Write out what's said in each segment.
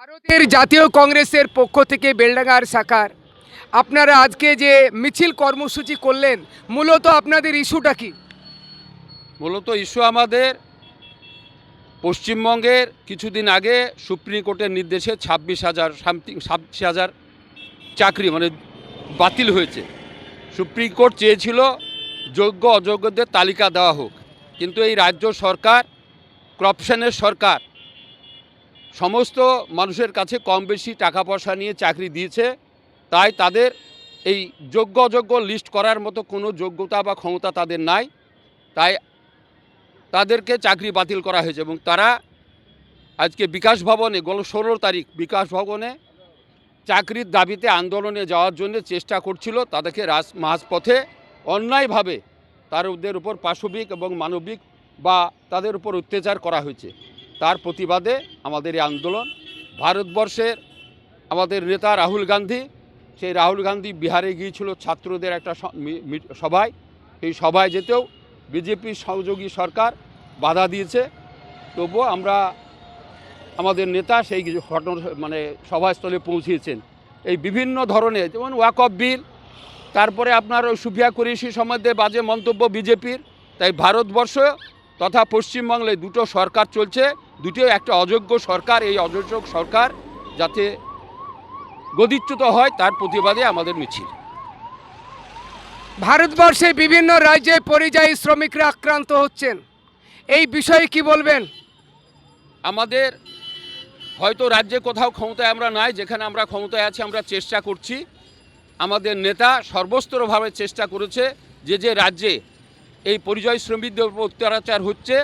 ভারতের জাতীয় কংগ্রেসের পক্ষ থেকে বেলডাঙ্গার শাখার আপনারা আজকে যে মিছিল কর্মসূচি করলেন, মূলত আপনাদের ইস্যুটা কি? মূলত ইস্যু আমাদের পশ্চিমবঙ্গের কিছুদিন আগে সুপ্রিম কোর্টের নির্দেশে ছাব্বিশ হাজার সামথিং, ছাব্বিশ হাজার চাকরি মানে বাতিল হয়েছে। সুপ্রিম কোর্ট চেয়েছিল যোগ্য অযোগ্যদের তালিকা দেওয়া হোক। কিন্তু এই রাজ্য সরকার, করপশনের সরকার সমস্ত মানুষের কাছে কম বেশি টাকা পয়সা নিয়ে চাকরি দিয়েছে, তাই তাদের এই যোগ্য অযোগ্য লিস্ট করার মতো কোনো যোগ্যতা বা ক্ষমতা তাদের নাই, তাই তাদেরকে চাকরি বাতিল করা হয়েছে এবং তারা আজকে বিকাশ ভবনে, গত ষোলো তারিখ বিকাশ ভবনে চাকরির দাবিতে আন্দোলনে যাওয়ার জন্য চেষ্টা করছিল তাদেরকে রাজ মাঝপথে অন্যায়ভাবে তাদের উপর পাশবিক এবং মানবিক বা তাদের উপর অত্যাচার করা হয়েছে। তার প্রতিবাদে আমাদের এই আন্দোলন, ভারতবর্ষের আমাদের নেতা রাহুল গান্ধী, সেই রাহুল গান্ধী বিহারে গিয়েছিল ছাত্রদের একটা সভায়। সেই সভায় যেতেও বিজেপির সহযোগী সরকার বাধা দিয়েছে। তবুও আমরা আমাদের নেতা সেই ঘটনা মানে সভাস্থলে পৌঁছিয়েছেন এই বিভিন্ন ধরনের, যেমন ওয়াক অফ বিল, তারপরে আপনার ওই সুফিয়া কুরেশি সম্বন্ধে বাজে মন্তব্য বিজেপির। তাই ভারতবর্ষ তথা পশ্চিমবাংলায় দুটো সরকার চলছে দুটো একটা অযোগ্য সরকার এই অযোগ্য সরকার যাতে গদিচ্যুত হয় তার প্রতিবাদে আমাদের মিছিল। ভারতবর্ষে বিভিন্ন রাজ্যে পরিযায়ী শ্রমিকরা আক্রান্ত হচ্ছেন। এই বিষয়ে কি বলবেন? আমাদের হয়তো রাজ্যে কোথাও ক্ষমতায় আমরা নাই যেখানে আমরা ক্ষমতায় আছি আমরা চেষ্টা করছি। আমাদের নেতা সর্বস্তরভাবে চেষ্টা করেছে যে যে রাজ্যে এই পরিযায়ী শ্রমিকদের উপর অত্যাচার হচ্ছে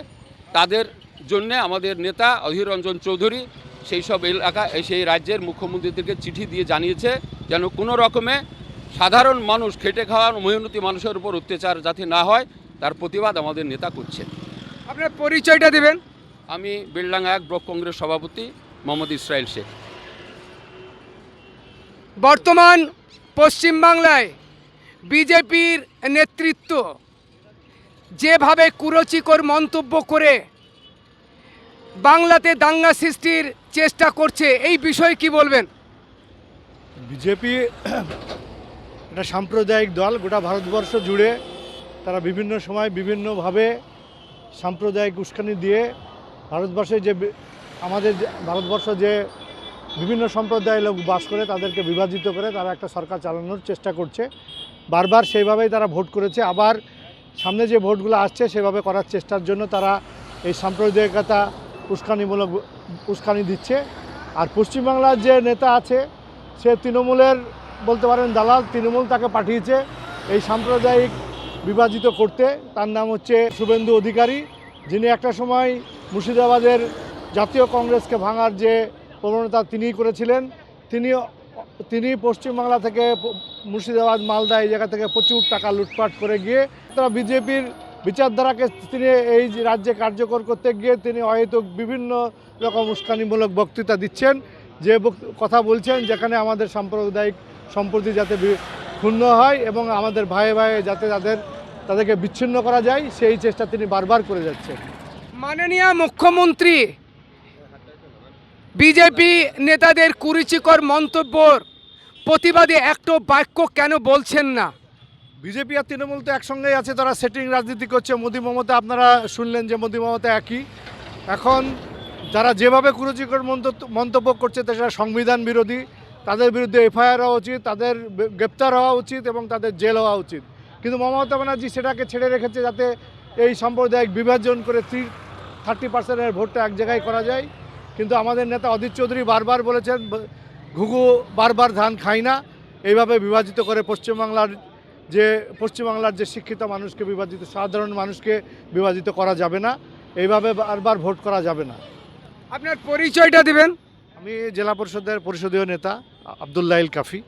তাদের জন্য আমাদের নেতা অধীর রঞ্জন চৌধুরী সেই সব এলাকা সেই রাজ্যের মুখ্যমন্ত্রীদেরকে চিঠি দিয়ে জানিয়েছে যেন কোনো রকমে সাধারণ মানুষ খেটে খাওয়া মেহনতি মানুষের উপর অত্যাচার যাতে না হয় তার প্রতিবাদ আমাদের নেতা করছেন। আপনার পরিচয়টা দেবেন? আমি বেলডাঙ্গা এক ব্লক কংগ্রেস সভাপতি মোহাম্মদ ইসরায়েল শেখ। বর্তমান পশ্চিমবাংলায় বিজেপির নেতৃত্ব যেভাবে কুরচিকর মন্তব্য করে বাংলাতে দাঙ্গা সৃষ্টির চেষ্টা করছে, এই বিষয়ে কি বলবেন? বিজেপি একটা সাম্প্রদায়িক দল, গোটা ভারতবর্ষ জুড়ে তারা বিভিন্ন সময় বিভিন্নভাবে সাম্প্রদায়িক উস্কানি দিয়ে ভারতবর্ষে যে আমাদের ভারতবর্ষ যে বিভিন্ন সম্প্রদায়ের লোক বাস করে তাদেরকে বিভাজিত করে তারা একটা সরকার চালানোর চেষ্টা করছে। বারবার সেইভাবেই তারা ভোট করেছে। আবার সামনে যে ভোটগুলো আসছে সেভাবে করার চেষ্টার জন্য তারা এই সাম্প্রদায়িকতা উস্কানিমূলক উস্কানি দিচ্ছে। আর পশ্চিমবাংলার যে নেতা আছে, সে তৃণমূলের বলতে পারেন দালাল, তৃণমূল তাকে পাঠিয়েছে এই সাম্প্রদায়িক বিভাজিত করতে। তার নাম হচ্ছে শুভেন্দু অধিকারী, যিনি একটা সময় মুর্শিদাবাদের জাতীয় কংগ্রেসকে ভাঙার যে প্রবণতা তিনিই করেছিলেন। তিনি তিনি পশ্চিমবাংলা থেকে মুর্শিদাবাদ, মালদা এই জায়গা থেকে প্রচুর টাকা লুটপাট করে গিয়ে তারা বিজেপির বিচারধারাকে তিনি এই রাজ্যে কার্যকর করতে গিয়ে তিনি হয়তো বিভিন্ন রকম উস্কানিমূলক বক্তৃতা দিচ্ছেন, যে কথা বলছেন যেখানে আমাদের সাম্প্রদায়িক সম্প্রতি যাতে ক্ষুণ্ণ হয় এবং আমাদের ভাইয়ে ভাইয়ে যাতে তাদের, তাদেরকে বিচ্ছিন্ন করা যায়, সেই চেষ্টা তিনি বারবার করে যাচ্ছেন। মাননীয় মুখ্যমন্ত্রী, বিজেপি নেতাদের কুরুচিকর মন্তব্যর প্রতিবাদে একটা বাক্য কেন বলছেন না? বিজেপি আর তৃণমূল তো একসঙ্গেই আছে, তারা সেটিং রাজনীতি করছে। মোদী মমতা, আপনারা শুনলেন যে মোদী মমতা একই। এখন যারা যেভাবে কুরুচিকর মন্তব্য- করছে, তারা সংবিধান বিরোধী। তাদের বিরুদ্ধে এফআইআর হওয়া উচিত, তাদের গ্রেপ্তার হওয়া উচিত এবং তাদের জেল হওয়া উচিত। কিন্তু মমতা ব্যানার্জি সেটাকে ছেড়ে রেখেছে যাতে এই সাম্প্রদায়িক বিভাজন করে থ্রি থার্টি পার্সেন্টের ভোটটা এক জায়গায় করা যায়। কিন্তু আমাদের নেতা অধীর চৌধুরী বারবার বলেছেন ঘুঘু বারবার ধান খায় না। এইভাবে বিভাজিত করে পশ্চিমবাংলার যে পশ্চিমবাংলার যে শিক্ষিত মানুষকে বিভাজিত সাধারণ মানুষকে বিভাজিত করা যাবে না। এইভাবে বারবার ভোট করা যাবে না। আপনার পরিচয়টা দিবেন। আমি জেলা পরিষদের পরিষদীয় নেতা আবদুল্লাহ কাফি।